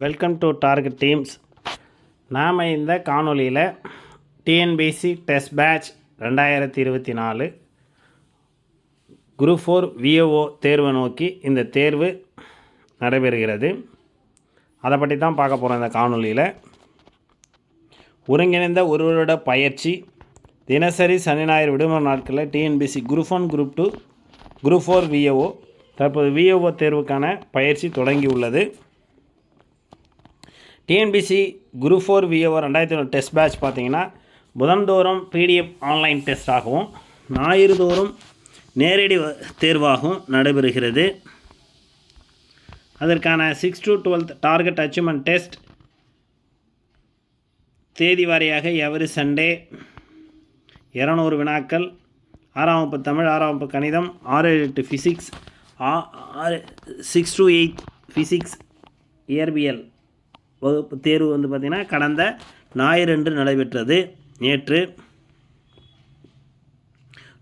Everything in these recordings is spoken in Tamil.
வெல்கம் டு டார்கெட் டீம்ஸ் நாம் இந்த காணொலியில் டிஎன்பிசி டெஸ்ட் பேட்ச் ரெண்டாயிரத்தி இருபத்தி நாலு குரூப் ஃபோர் விஓஓ தேர்வை நோக்கி இந்த தேர்வு நடைபெறுகிறது. அதை பற்றி தான் பார்க்க போகிறோம் இந்த காணொலியில் ஒருங்கிணைந்த ஒருவரோட பயிற்சி தினசரி சனி ஞாயிறு விடுமுறை நாட்களில் TNPSC group one group two group four VAO தற்போது விஏஓ தேர்வுக்கான பயிற்சி தொடங்கியுள்ளது டிஎன்பிசி குரூப் ஃபோர் விஓ ரெண்டாயிரத்தி ஒன்று டெஸ்ட் பேட்ச் பார்த்தீங்கன்னா புதன்தோறும் பிடிஎஃப் ஆன்லைன் டெஸ்டாகவும் ஞாயிறு தோறும் நேரடி வ- தேர்வாகவும் நடைபெறுகிறது. அதற்கான six to twelfth target achievement test தேதி வாரியாக எவரி சண்டே இரநூறு வினாக்கள் ஆறாம் வகுப்பு தமிழ் ஆறாம் வகுப்பு கணிதம் ஆறு எட்டு ஃபிசிக்ஸ் ஆறு சிக்ஸ் டு எயிட் ஃபிசிக்ஸ் இயற்பியல். வகுப்பு தேர்வு வந்து பார்த்திங்கன்னா கடந்த ஞாயிறன்று நடைபெற்றது. நேற்று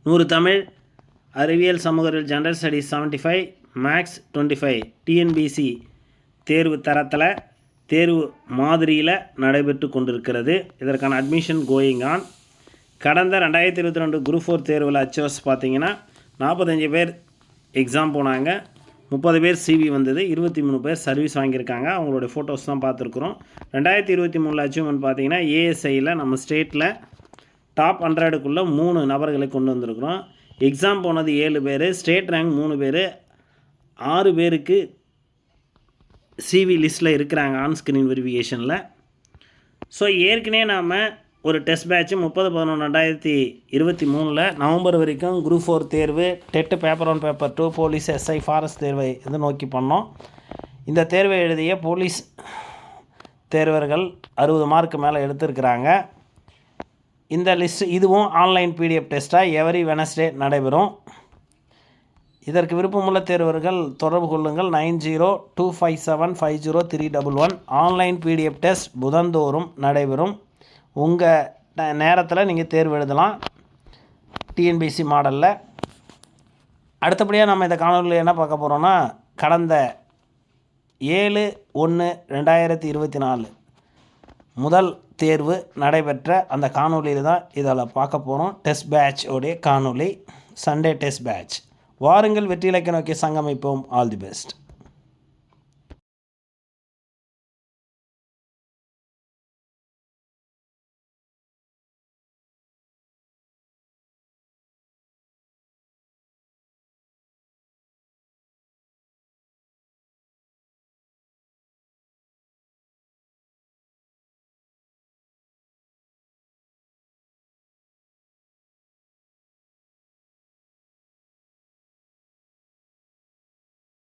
நூறு தமிழ் அறிவியல் சமூக general studies seventy five marks twenty five TNPSC தேர்வு தரத்தில் தேர்வு மாதிரியில் நடைபெற்று கொண்டிருக்கிறது. இதற்கான அட்மிஷன் கோயிங் ஆன் கடந்த ரெண்டாயிரத்தி இருபத்தி ரெண்டு குரூப் ஃபோர் தேர்வில் அச்சோஸ் பார்த்திங்கன்னா நாற்பத்தஞ்சு பேர் எக்ஸாம் போனாங்க. முப்பது பேர் சிவி வந்தது இருபத்தி மூணு பேர் சர்வீஸ் வாங்கியிருக்காங்க. அவங்களுடைய ஃபோட்டோஸ் தான் பார்த்துருக்குறோம். ரெண்டாயிரத்தி இருபத்தி மூணில் அச்சீவ்மெண்ட் பார்த்தீங்கன்னா ஏஎஸ்ஐயில் நம்ம ஸ்டேட்டில் டாப் ஹண்ட்ரடுக்குள்ளே மூணு நபர்களை கொண்டு வந்திருக்கிறோம். எக்ஸாம் போனது ஏழு பேர் ஸ்டேட் ரேங்க் மூணு பேர். ஆறு பேருக்கு சிவி லிஸ்ட்டில் இருக்கிறாங்க ஆன் ஸ்க்ரீன் வெரிஃபிகேஷனில் ஸோ ஏற்கனவே நாம் ஒரு டெஸ்ட் பேட்ச் முப்பது பதினொன்று ரெண்டாயிரத்தி இருபத்தி மூணில் நவம்பர் வரைக்கும் குரூப் ஃபோர் தேர்வு TET paper one paper two police SI forest தேர்வை இது நோக்கி பண்ணோம். இந்த தேர்வை எழுதிய போலீஸ் தேர்வர்கள் அறுபது மார்க்கு மேலே எடுத்திருக்கிறாங்க. இந்த லிஸ்ட் இதுவும் ஆன்லைன் பிடிஎஃப் டெஸ்ட்டாக எவரி வெனஸ்டே நடைபெறும். இதற்கு விருப்பமுள்ள தேர்வர்கள் தொடர்பு கொள்ளுங்கள். Nine zero two five seven five zero three double one online PDF test புதன்தோறும் நடைபெறும். உங்கள் நேரத்தில் நீங்கள் தேர்வு எழுதலாம். டிஎன்பிசி மாடலில் அடுத்தபடியாக நம்ம இந்த காணொலியில் என்ன பார்க்க போகிறோன்னா கடந்த ஏழு ஒன்று ரெண்டாயிரத்தி இருபத்தி நாலு முதல் தேர்வு நடைபெற்ற அந்த காணொலியில் தான் இதில் பார்க்க போகிறோம் டெஸ்ட் பேட்ச் உடைய காணொலி சண்டே டெஸ்ட் பேட்ச் வாருங்கள் வெற்றி இலக்கை நோக்கி சங்கமிப்போம். All the best